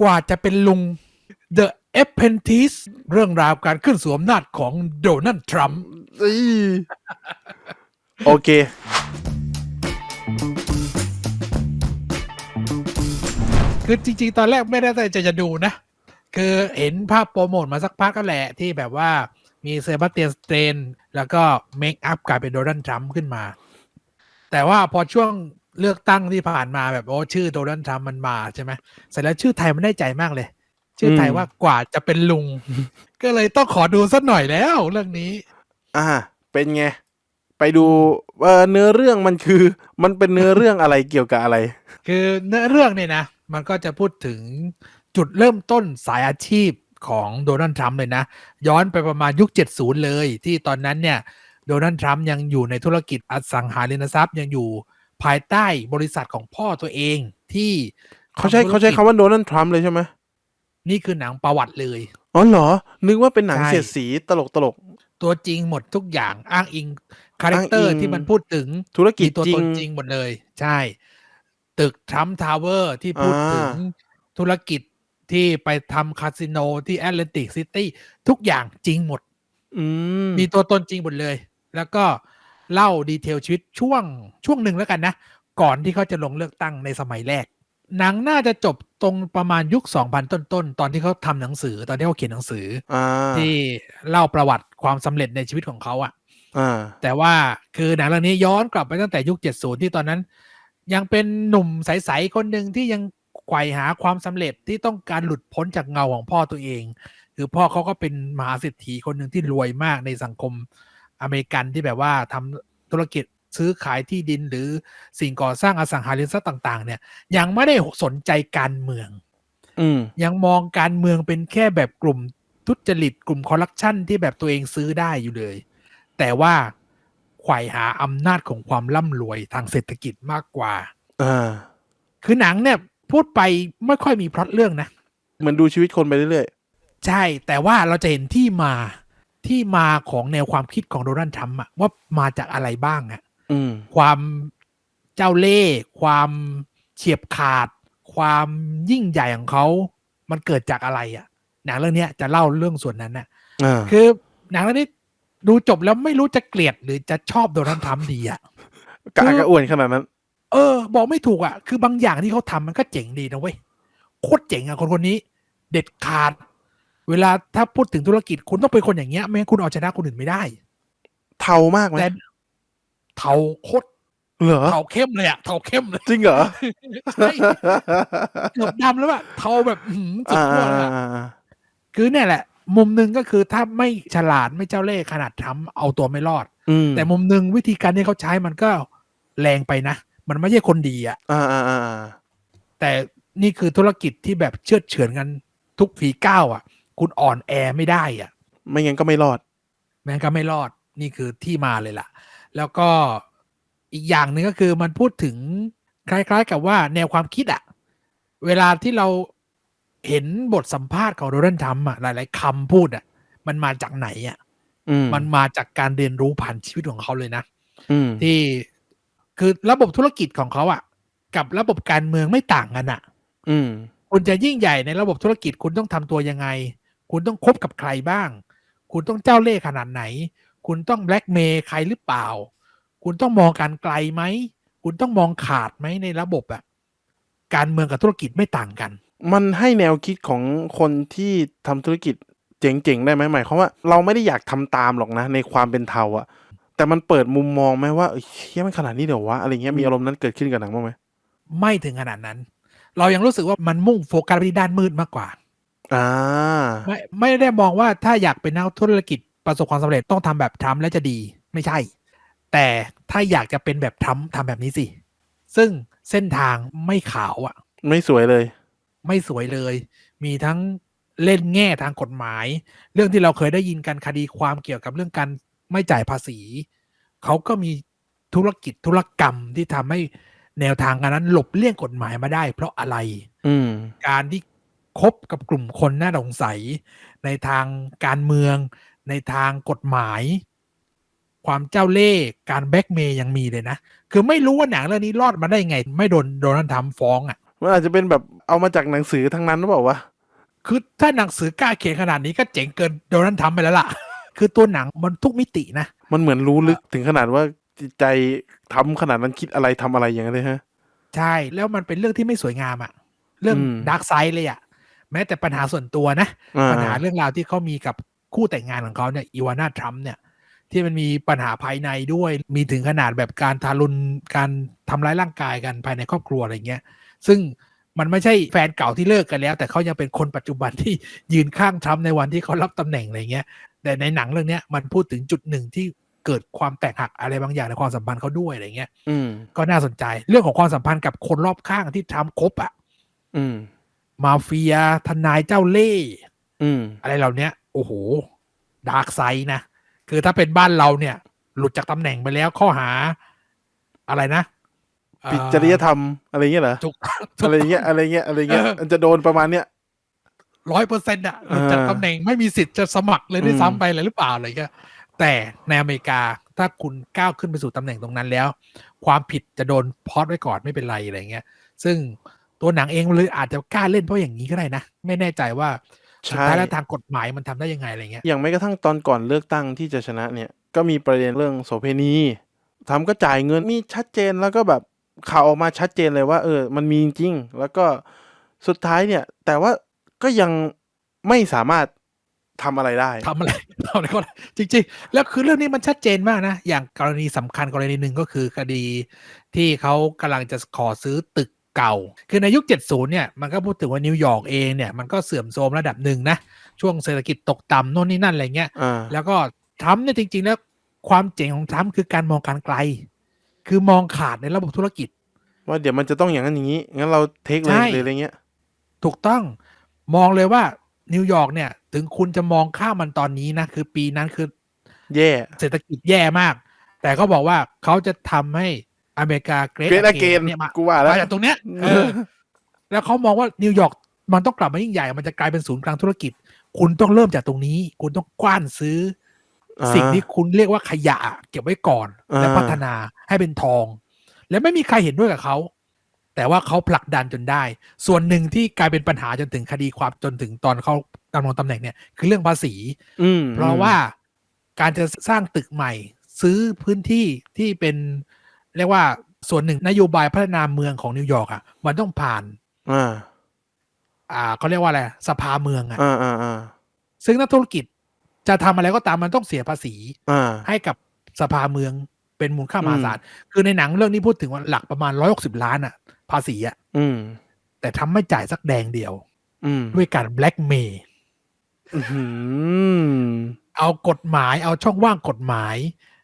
กว่าจะเป็นลุง The Apprentice เรื่องราวการขึ้นสู่อำนาจของโดนัลด์ทรัมป์อีโอเค คือจริงๆ ตอนแรกไม่ได้ตั้งใจจะดูนะ คือเห็นภาพโปรโมทมาสักพักก็แหละที่แบบว่ามีเซบาสเตียนสเตน แล้วก็เมคอัพกลายเป็นโดนัลด์ทรัมป์ขึ้นมา แต่ว่าพอช่วง เลือกตั้งที่ผ่านมาแบบโอ้ชื่อโดนัลด์ทรัมป์มันมาใช่ไหมเสร็จแล้วชื่อไทยมันได้ใจมากเลย ชื่อไทยอืมว่ากว่าจะเป็นลุง ก็เลยต้องขอดูสักหน่อยแล้วเรื่องนี้ อ่า เป็นไง ไปดูเอ่อเนื้อเรื่องมันคือ มันเป็นเนื้อเรื่องอะไรเกี่ยวกับอะไร คือเนื้อเรื่องเนี่ยนะ มันก็จะพูดถึงจุดเริ่มต้นสายอาชีพของโดนัลด์ทรัมป์เลยนะ ย้อนไปประมาณยุค 70 เลย ที่ตอนนั้นเนี่ยโดนัลด์ทรัมป์ยังอยู่ในธุรกิจอสังหาริมทรัพย์ยังอยู่ ภายใต้บริษัทของพ่อตัวเองที่เขาใช้ทำธุรกิจเขาใช้คำว่าโดนัลด์ทรัมป์เลยใช่ไหมนี่คือหนังประวัติเลย อ๋อเหรอ นึกว่าเป็นหนังใช่เสียดสีตลกตลก ตัวจริงหมดทุกอย่างอ้างอิงคาแรคเตอร์อ้างอิงที่มันพูดถึงธุรกิจมีตัวจริตงนจริงหมดเลย ใช่ ตึกทรัมป์ทาวเวอร์ที่พูดถึงอ่าธุรกิจที่ไปทำคาสิโนที่แอตแลนติกซิตี้ทุกอย่างจริงหมดอืมมีตัวตนจริงหมดเลย แล้วก็ เล่าดีเทลชีวิตช่วงช่วงหนึ่งแล้วกันนะ ก่อนที่เขาจะลงเลือกตั้งในสมัยแรก หนังน่าจะจบตรงประมาณยุค 2000 ต้นๆตอนที่เขาทำหนังสือตอนที่เขาเขียนหนังสืออ่าที่เล่าประวัติความสำเร็จในชีวิตของเขาอะอ่าแต่ว่าคือหนังเรื่องนี้ย้อนกลับไปตั้งแต่ยุค 70 ที่ตอนนั้น ยังเป็นหนุ่มใสๆคนหนึ่งที่ยังไขว่หาความสำเร็จที่ต้องการหลุดพ้นจากเงาของพ่อตัวเอง คือพ่อเขาก็เป็นมหาเศรษฐีคนหนึ่งที่รวยมากในสังคม อเมริกันที่แบบว่าทำธุรกิจซื้อขายที่ดินหรือสิ่งก่อสร้างอสังหาริมทรัพย์ต่าง ๆ เนี่ย ยังไม่ได้สนใจการเมืองอืมยังมองการเมืองเป็นแค่แบบกลุ่มทุจริตกลุ่มคอร์รัปชันที่แบบตัวเองซื้อได้อยู่เลย แต่ว่าไขว่หาอำนาจของความร่ำรวยทางเศรษฐกิจมากกว่าอ่าคือหนังเนี่ยพูดไปไม่ค่อยมีพล็อตเรื่องนะ เหมือนดูชีวิตคนไปเรื่อยใช่ แต่ว่าเราจะเห็นที่มา ที่มาของแนวความคิดของโดนัลด์ทรัมป์อะว่ามาจากอะไรบ้างอะๆอืมความเจ้าเล่ห์ความเฉียบขาด ความยิ่งใหญ่ของเขา มันเกิดจากอะไรอะหนังเรื่องเนี้ยจะเล่าเรื่องส่วนนั้นน่ะอ่าคือหนังเรื่องนี้ดูจบแล้วไม่รู้จะเกลียดหรือจะชอบโดนัลด์ทรัมป์ดีอะกะกระอ้วนขนาดนั้นเออ บอกไม่ถูกอะคือบางอย่างที่เขาทำมันก็เจ๋งดีนะเว้ยโคตรเจ๋งอะคนคนนี้ เด็ดขาด เวลาถ้าพูดถึงธุรกิจคุณต้องเป็นคนอย่างเงี้ยไม่งั้นคุณเอาชนะคนอื่นไม่ได้ เทามากไหมแต่เทาโคตรเหรอเทาเข้มเลยอะเทาเข้มเลยจริงเหรอใช่เกือบดำแล้วอะเทาแบบอื้อหือสุดอ่าขั้วเลยอะอ่าอ่าคือเนี่ยแหละ มุมหนึ่งก็คือถ้าไม่ฉลาดไม่เจ้าเล่ห์ขนาดทำเอาตัวไม่รอดอืมแต่มุมหนึ่งวิธีการที่เขาใช้มันก็แรงไปนะ มันไม่ใช่คนดีอะอ่าอ่าอ่าอ่าแต่นี่คือธุรกิจที่แบบเชื่อดเฉือนกันทุกฝีก้าวอะ คุณอ่อนแอไม่ได้อะไม่งั้นก็ไม่รอดแม้ก็ไม่รอดนี่คือที่มาเลยล่ะ แล้วก็อีกอย่างหนึ่งก็คือมันพูดถึงคล้าย ๆ กับว่าแนวความคิดอะเวลาที่เราเห็นบทสัมภาษณ์ของโดนัลด์ทรัมป์อะหลาย ๆคำพูดอะมันมาจากไหนอะอืมมันมาจากการเรียนรู้ผ่านชีวิตของเขาเลยนะอืมที่คือระบบธุรกิจของเขาอะกับระบบการเมืองไม่ต่างกันอะอืมคุณจะยิ่งใหญ่ในระบบธุรกิจคุณต้องทำตัวยังไง คุณต้องคบกับใครบ้าง คุณต้องเจ้าเล่ห์ขนาดไหน คุณต้องแบล็กเมย์ใครหรือเปล่า คุณต้องมองการไกลไหม คุณต้องมองขาดไหมในระบบอะการเมืองกับธุรกิจไม่ต่างกัน มันให้แนวคิดของคนที่ทำธุรกิจเจ๋งๆได้ไหมหมายความว่าเราไม่ได้อยากทำตามหรอกนะ ในความเป็นเทาอะแต่มันเปิดมุมมองไหมว่าเอ้ยเฮียมันขนาดนี้เดี๋ยววะอะไรเงี้ยมีอารมณ์นั้นเกิดขึ้นกับหนังบ้างไหมไม่ถึงขนาดนั้น เรายังรู้สึกว่ามันมุ่งโฟกัสไปที่ด้านมืดมากกว่า อ่า ไม่ไม่ได้มองว่าถ้าอยากเป็นนักธุรกิจประสบความสำเร็จต้องทำแบบทรัมป์แล้วจะดีไม่ใช่ แต่ถ้าอยากจะเป็นแบบทรัมป์ทำแบบนี้สิ ซึ่งเส้นทางไม่ขาวอะ่ะ ไม่สวยเลย ไม่สวยเลย มีทั้งเล่นแง่ทางกฎหมาย เรื่องที่เราเคยได้ยินกันคดีความเกี่ยวกับเรื่องการไม่จ่ายภาษี เขาก็มีธุรกิจธุรกรรมที่ทำให้แนวทางการนั้นหลบเลี่ยงกฎหมายมาได้ เพราะอะไร อืม การที่ คบกับกลุ่มคนน่าสงสัย ในทางการเมือง ในทางกฎหมาย ความเจ้าเล่ห์การแบล็กเมย์ยังมีเลยนะ คือไม่รู้ว่าหนังเรื่องนี้รอดมาได้ไง ไม่โดนโดนัลด์ทรัมป์ฟ้องอะมันอาจจะเป็นแบบเอามาจากหนังสือทั้งนั้นหรือเปล่าวะคือถ้าหนังสือกล้าเขียนขนาดนี้ก็เจ๋งเกินโดนัลด์ทรัมป์ไปแล้วล่ะ คือตัวหนังมันทุกมิตินะ มันเหมือนรู้ลึกถึงขนาดว่าจิตใจทำขนาดนั้นคิดอะไรทำอะไรอย่างนั้นเลยฮะ ใช่ แล้วมันเป็นเรื่องที่ไม่สวยงามอะเรื่องอืมดาร์กไซด์เลยอะ แม้แต่ปัญหาส่วนตัวนะอ่าปัญหาเรื่องราวที่เขามีกับคู่แต่งงานของเขาเนี่ยอีวาน่าทรัมป์เนี่ยที่มันมีปัญหาภายในด้วย มีถึงขนาดแบบการทารุณการทำร้ายร่างกายกันภายในครอบครัวอะไรเงี้ย ซึ่งมันไม่ใช่แฟนเก่าที่เลิกกันแล้ว แต่เขายังเป็นคนปัจจุบันที่ยืนข้างทรัมป์ในวันที่เขารับตำแหน่งอะไรเงี้ย แต่ในหนังเรื่องเนี้ยมันพูดถึงจุดหนึ่งที่เกิดความแตกหักอะไรบางอย่างในความสัมพันธ์เขาด้วยอะไรเงี้ยอืมก็น่าสนใจเรื่องของความสัมพันธ์กับคนรอบข้างที่ทรัมป์คบอะอื มมาเฟียทนายเจ้าเล่ห์อืมอะไรเหล่าเนี้ยโอ้โหดาร์กไซด์นะ คือถ้าเป็นบ้านเราเนี่ย หลุดจากตำแหน่งไปแล้วข้อหาอะไรนะผิดจริยธรรมอะไรเงี้ยเหรอถูกอะไรเงี้ยอะไรเงี้ยอะไรเงี้ยเออมันจะโดนประมาณเนี้ยร้อยเปอร์เซ็นต์อะหลุดจากอ่าตำแหน่งไม่มีสิทธิ์จะสมัครเลยด้วยอืมซ้ำไปเลยหรือเปล่าอะไรเงี้ยแต่ในอเมริกาถ้าคุณก้าวขึ้นไปสู่ตำแหน่งตรงนั้นแล้ว ความผิดจะโดนพอดไว้ก่อนไม่เป็นไรอะไรเงี้ย ซึ่ง ตัวหนังเองเลยอาจจะกล้าเล่นเพราะอย่างนี้ก็ได้นะ ไม่แน่ใจว่าสุดใช่ท้ายแล้วทางกฎหมายมันทำได้ยังไงอะไรเงี้ยอย่างแม้กระทั่งตอนก่อนเลือกตั้งที่จะชนะเนี่ย ก็มีประเด็นเรื่องโสเภณีทำก็จ่ายเงินมีชัดเจนแล้วก็แบบข่าวออกมาชัดเจนเลยว่า เออ มันมีจริงๆแล้วก็สุดท้ายเนี่ย แต่ว่าก็ยังไม่สามารถทำอะไรได้ทำอะไรทำอะไรก็ได้จริง ๆ แล้วคือเรื่องนี้มันชัดเจนมากนะ อย่างกรณีสำคัญกรณีหนึ่งก็คือคดีที่เขากำลังจะขอซื้อตึก เก่า คือในยุค 70 เนี่ย มันก็พูดถึงว่านิวยอร์กเองเนี่ย มันก็เสื่อมโทรมระดับหนึ่งนะ ช่วงเศรษฐกิจตกต่ำโน่นนี่นั่นอะไรเงี้ยอ่าแล้วก็ทรัมป์เนี่ยจริง ๆ แล้วความเจ๋งของทรัมป์คือการมองการไกล คือมองขาดในระบบธุรกิจ ว่าเดี๋ยวมันจะต้องอย่างนั้นอย่างนี้ งั้นเราเทคเลยใช่หรืออะไรเงี้ย ถูกต้อง มองเลยว่านิวยอร์กเนี่ย ถึงคุณจะมองข้ามมันตอนนี้นะ คือปีนั้นคือ แย่ เศรษฐกิจแย่มาก แต่เขาบอกว่าเขาจะทำให้ อเมริกาเกรเกรดอเกนเนี่ยมากูว่าแล้วมาจากตรงเนี้ยเออแล้วเขามองว่านิวยอร์กมันต้องกลับมายิ่งใหญ่ มันจะกลายเป็นศูนย์กลางธุรกิจ คุณต้องเริ่มจากตรงนี้ คุณต้องกว้านซื้อออ่าสิ่งที่คุณเรียกว่าขยะ เก็บไว้ก่อนอ่าและพัฒนาให้เป็นทอง และไม่มีใครเห็นด้วยกับเขา แต่ว่าเขาผลักดันจนได้ ส่วนหนึ่งที่กลายเป็นปัญหาจนถึงคดีความจนถึงตอนเขาดำรงตำแหน่งเนี่ย คือเรื่องภาษีอืมเพราะว่าการจะสร้างตึกใหม่ ซื้อพื้นที่ที่เป็น เรียกว่าส่วนหนึ่งนโยบายพัฒนาเมืองของนิวยอร์กอะ มันต้องผ่านอ่าอ่าเขาเรียกว่าอะไรสภาเมืองอะอ่าอ่าอ่าซึ่งนักธุรกิจจะทำอะไรก็ตามมันต้องเสียภาษีอ่าให้กับสภาเมืองเป็นมูลค่ามหาศาลคือในหนังเรื่องนี้พูดถึงว่าหลักประมาณร้อยหกสิบล้านอะ ภาษีอะอืม แต่ทำไม่จ่ายสักแดงเดียว อืม ด้วยการแบล็กเมย์อื้อหือเอากฎหมายเอาช่องว่างกฎหมายเ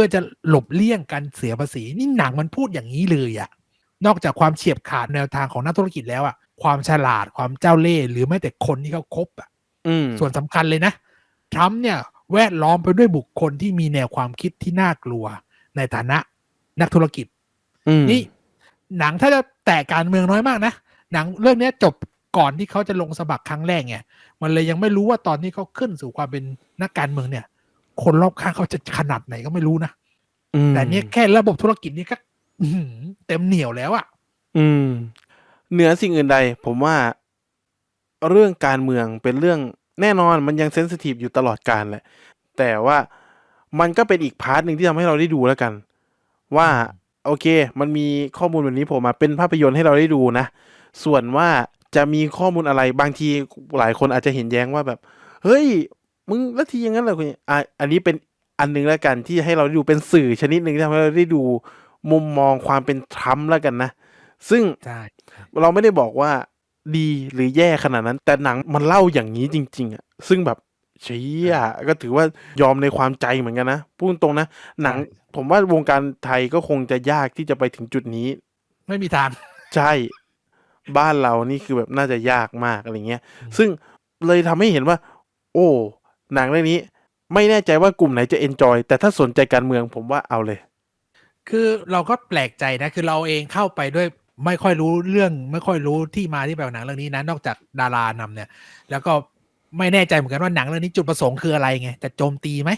พื่อจะหลบเลี่ยงการเสียภาษีนี่หนังมันพูดอย่างนี้เลยอะนอกจากความเฉียบขาดแนวทางของนักธุรกิจแล้วอะความฉลาดความเจ้าเล่ห์หรือแม้แต่คนที่เขาคบอะอืมส่วนสำคัญเลยนะทรัมป์เนี่ยแวดล้อมไปด้วยบุคคลที่มีแนวความคิดที่น่ากลัว ในฐานะนักธุรกิจอืมนี่หนังถ้าจะแตะการเมืองน้อยมากนะหนังเรื่องเนี้ยจบก่อนที่เขาจะลงสมัครครั้งแรกไงมันเลยยังไม่รู้ว่าตอนที่เขาขึ้นสู่ความเป็นนักการเมืองเนี่ย คนรอบข้างเขาจะขนาดไหนก็ไม่รู้นะอืมแต่เนี่ยแค่ระบบธุรกิจนี่ก็อื้อหือเต็มเหนียวแล้วอะอืม เหนือสิ่งอื่นใด ผมว่าเรื่องการเมืองเป็นเรื่องแน่นอนมันยังเซนซิทีฟอยู่ตลอดการแหละ แต่ว่ามันก็เป็นอีกพาร์ทหนึ่งที่ทำให้เราได้ดูแล้วกัน ว่าโอเค มันมีข้อมูลแบบนี้โผมมาเป็นภาพยนตร์ให้เราได้ดูนะ ส่วนว่าจะมีข้อมูลอะไรบางทีหลายคนอาจจะเห็นแย้งว่าแบบ เฮ้ย มึงแล้วทีอย่างนั้นเหรอคุณอะอันนี้เป็นอันหนึงแล้วกันที่ให้เราได้ดูเป็นสื่อชนิดหนึ่งที่ทำให้เราได้ดูมุมมองความเป็นทรัมป์แล้วกันนะ ซึ่งใช่เราไม่ได้บอกว่าดีหรือแย่ขนาดนั้น แต่หนังมันเล่าอย่างนี้จริง ๆอะซึ่งแบบเชี่ยก็ถือว่ายอมในความใจเหมือนกันนะพูดตรงๆนะ หนัง ผมว่าวงการไทยก็คงจะยากที่จะไปถึงจุดนี้ ไม่มีทางใช่ บ้านเรานี่คือแบบน่าจะยากมากอะไรเงี้ย ซึ่งเลยทำให้เห็นว่า โอ้ หนังเรื่องนี้ไม่แน่ใจว่ากลุ่มไหนจะเอนจอยแต่ถ้าสนใจการเมืองผมว่าเอาเลย คือเราก็แปลกใจนะคือเราเองเข้าไปด้วยไม่ค่อยรู้เรื่องไม่ค่อยรู้ที่มาที่ไปของหนังเรื่องนี้นะนอกจากดารานำเนี่ย แล้วก็ไม่แน่ใจเหมือนกันว่าหนังเรื่องนี้จุดประสงค์คืออะไรไงจะโจมตีไหม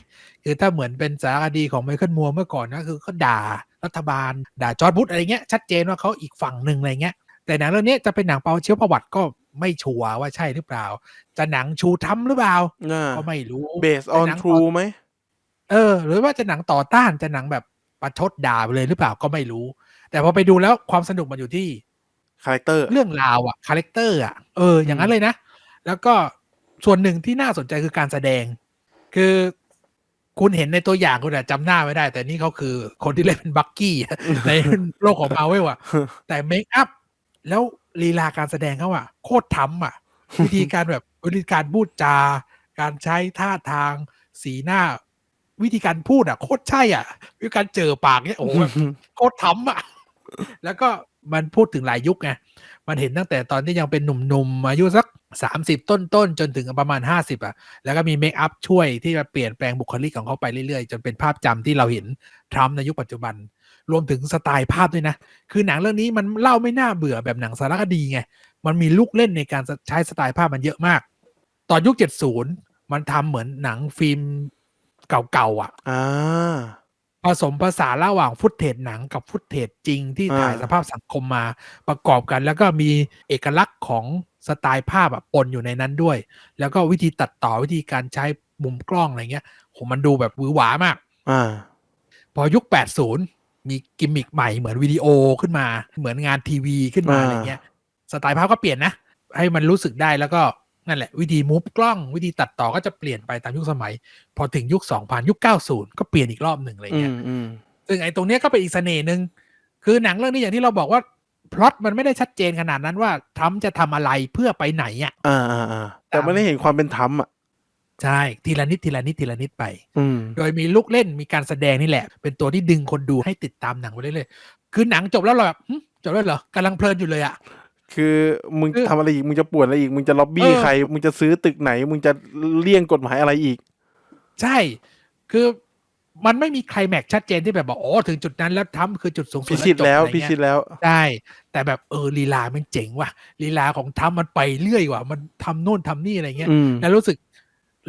คือถ้าเหมือนเป็นสารคดีของไมเคิลมัวเมื่อก่อนนะคือเขาด่ารัฐบาล ด่าจอร์ดบุชอะไรเงี้ยชัดเจนว่าเขาอีกฝั่งหนึ่งอะไรเงี้ยแแต่หนังเรื่องนี้จะเป็นหนังเปาเชื้อประวัติก็ ไม่ชัวร์ว่าใช่หรือเปล่า จะหนังชูทำหรือเปล่าอ่าก็ไม่รู้ based จะ on หนัง true ไหมเออ หรือว่าจะหนังต่อต้านจะหนังแบบประชดด่าไปเลยหรือเปล่าก็ไม่รู้ แต่พอไปดูแล้วความสนุกมันอยู่ที่คาแรคเตอร์เรื่องราวอะคาแรคเตอร์อะเอออย่างนั้นเลยนะ แล้วก็ส่วนหนึ่งที่น่าสนใจคือการแสดง คือคุณเห็นในตัวอย่างคุณอาจจำหน้าไม่ได้ แต่นี่เขาคือคนที่เล่นเป็นบักกี้ในโลกของมาเวลอะแต่เมคอัพแล้ว ลีลาการแสดงเขาอะโคตรทำอะวิธีการแบบวิธีการพูดจา การใช้ท่าทาง สีหน้า วิธีการพูดอะโคตรใช่อะ วิธีการเจอปากเนี่ยโอ้โหแบบโคตรทำอะแล้วก็มันพูดถึงหลายยุคไงมันเห็นตั้งแต่ตอนที่ยังเป็นหนุ่มๆอายุสักสามสิบต้นๆ จนถึงประมาณห้าสิบอะแล้วก็มีเมคอัพช่วยที่จะเปลี่ยนแปลงบุคลิกของเขาไปเรื่อยๆ จนเป็นภาพจำที่เราเห็นทรัมป์ในยุคปัจจุบัน รวมถึงสไตล์ภาพด้วยนะ คือหนังเรื่องนี้มันเล่าไม่น่าเบื่อแบบหนังสารคดีไง มันมีลูกเล่นในการใช้สไตล์ภาพมันเยอะมาก ตอนยุคเจ็ดศูนย์มันทำเหมือนหนังฟิล์มเก่าๆอะอ่าผสมผสานระหว่างฟุตเทจหนังกับฟุตเทจจริงที่อ่าถ่ายสภาพสังคมมาประกอบกัน แล้วก็มีเอกลักษณ์ของสไตล์ภาพอะปนอยู่ในนั้นด้วย แล้วก็วิธีตัดต่อวิธีการใช้มุมกล้องอะไรเงี้ยโหมันดูแบบหวือหวามากอ่าพอยุค 80 มีกิมมิคใหม่เหมือนวิดีโอขึ้นมา เหมือนงานทีวีขึ้นมาอ่าอะไรเงี้ย สไตล์ภาพก็เปลี่ยนนะ ให้มันรู้สึกได้แล้วก็นั่นแหละ วิธีมูฟกล้องวิธีตัดต่อก็จะเปลี่ยนไปตามยุคสมัย พอถึงยุค 2000 ยุค 90 ก็เปลี่ยนอีกรอบหนึ่งอะไรอืเงี้ยมอืมซึ่งไอ้ตรงเนี้ยก็เป็นอีกเสน่ห์หนึ่งคือหนังเรื่องนี้อย่างที่เราบอกว่าพล็อตมันไม่ได้ชัดเจนขนาดนั้นว่าทรัมป์จะทำอะไรเพื่อไปไหนอะอ่าอ่าอ่าแต่ไม่ได้เห็นความเป็นธรรมอะ ใช่ทีละนิดทีละนิดทีละนิดไป อืม โดยมีลูกเล่นมีการแสดงนี่แหละ เป็นตัวที่ดึงคนดูให้ติดตามหนังไปเรื่อยๆคือหนังจบแล้วเราแบบหึจบแล้วเหรอกำลังเพลินอยู่เลยอะ คือมึงคือทำอะไรอีก มึงจะปวดอะไรอีก มึงจะล็อบบี้เออ ใคร มึงจะซื้อตึกไหน มึงจะเลี่ยงกฎหมายอะไรอีก ใช่ คือมันไม่มีใครแม็กซ์ชัดเจนที่แบบบอกอ๋อถึงจุดนั้นแล้วทรัมป์คือจุดสูงสุดพิชิตจบแล้วอะไรพิเงี้ย ชิตแล้วใช่แต่แบบเออลีลามันเจ๋งว่ะลีลาของทำมันไปเรื่อยว่ะ มันทำโน่นทำนี่อะไรเงี้ยอืม แล้วรู้สึก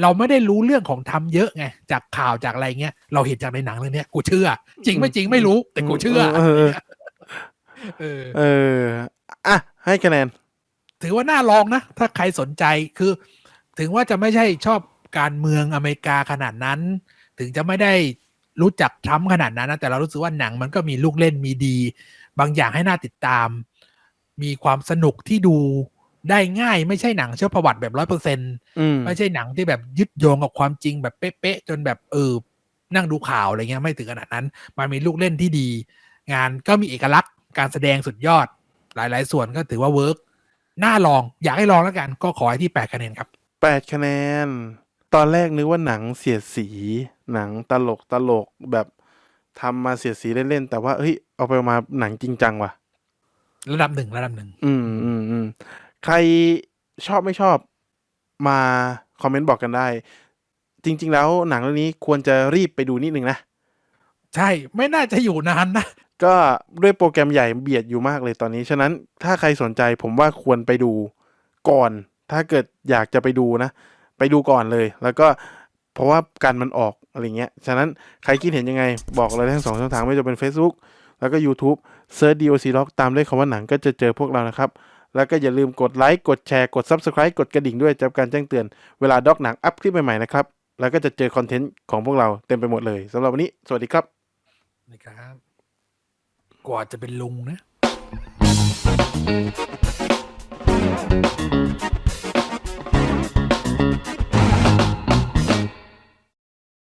เราไม่ได้รู้เรื่องของทำเยอะไงจากข่าวจากอะไรเงี้ยเราเห็นจากในหนังเรื่องเนี้ยกูเชื่อ จริงไม่จริงไม่รู้ แต่กูเชื่อเออเออเออเอออะให้คะแนน ถือว่าน่าลองนะ ถ้าใครสนใจคือ ถึงว่าจะไม่ใช่ชอบการเมืองอเมริกาขนาดนั้น ถึงจะไม่ได้รู้จักทรัมป์ขนาดนั้นนะแต่เรารู้สึกว่าหนังมันก็มีลูกเล่นมีดี บางอย่างให้น่าติดตาม มีความสนุกที่ดู ได้ง่ายไม่ใช่หนังเชื่อประวัติแบบร้อยเปอร์เซ็นต์อืมไม่ใช่หนังที่แบบยึดโยงกับความจริงแบบเป๊ะๆจนแบบเออนั่งดูข่าวอะไรเงี้ยไม่ถึงขนาดนั้น มันมีลูกเล่นที่ดี งานก็มีเอกลักษณ์การแสดงสุดยอด หลายๆ ส่วนก็ถือว่าเวิร์กน่าลองอยากให้ลองแล้วกัน ก็ขอให้ที่แปดคะแนนครับแปดคะแนน ตอนแรกนึกว่าหนังเสียดสี หนังตลกตลกแบบทำมาเสียดสีเล่นๆแต่ว่าเฮ้ยเอาไปมาหนังจริงจังว่ะ ระดับหนึ่งระดับหนึ่งอืมอืมอืม ใครชอบไม่ชอบมาคอมเมนต์บอกกันได้ จริง ๆ แล้วหนังเรื่องนี้ควรจะรีบไปดูนิดนึงนะ ใช่ไม่น่าจะอยู่นานนะ ก็ด้วยโปรแกรมใหญ่เบียดอยู่มากเลยตอนนี้ ฉะนั้นถ้าใครสนใจผมว่าควรไปดูก่อน ถ้าเกิดอยากจะไปดูนะ ไปดูก่อนเลย แล้วก็เพราะว่าการมันออกอะไรเงี้ย ฉะนั้นใครคิดเห็นยังไงบอกเลยทั้งสองช่องทางไม่ว่าจะเป็น Facebook แล้วก็ YouTube เซิร์ช DOC Log ตามด้วยคำว่าหนังก็จะเจอพวกเรานะครับ แล้วก็อย่าลืมกดไลค์ กดแชร์ กด Subscribe กดกระดิ่งด้วยจะการแจ้งเตือนเวลาด็อกหนังอัพคลิปใหม่ๆนะครับ แล้วก็จะเจอคอนเทนต์ของพวกเราเต็มไปหมดเลยสำหรับวันนี้ สวัสดีครับนะครับ กว่าจะเป็นลุงนะ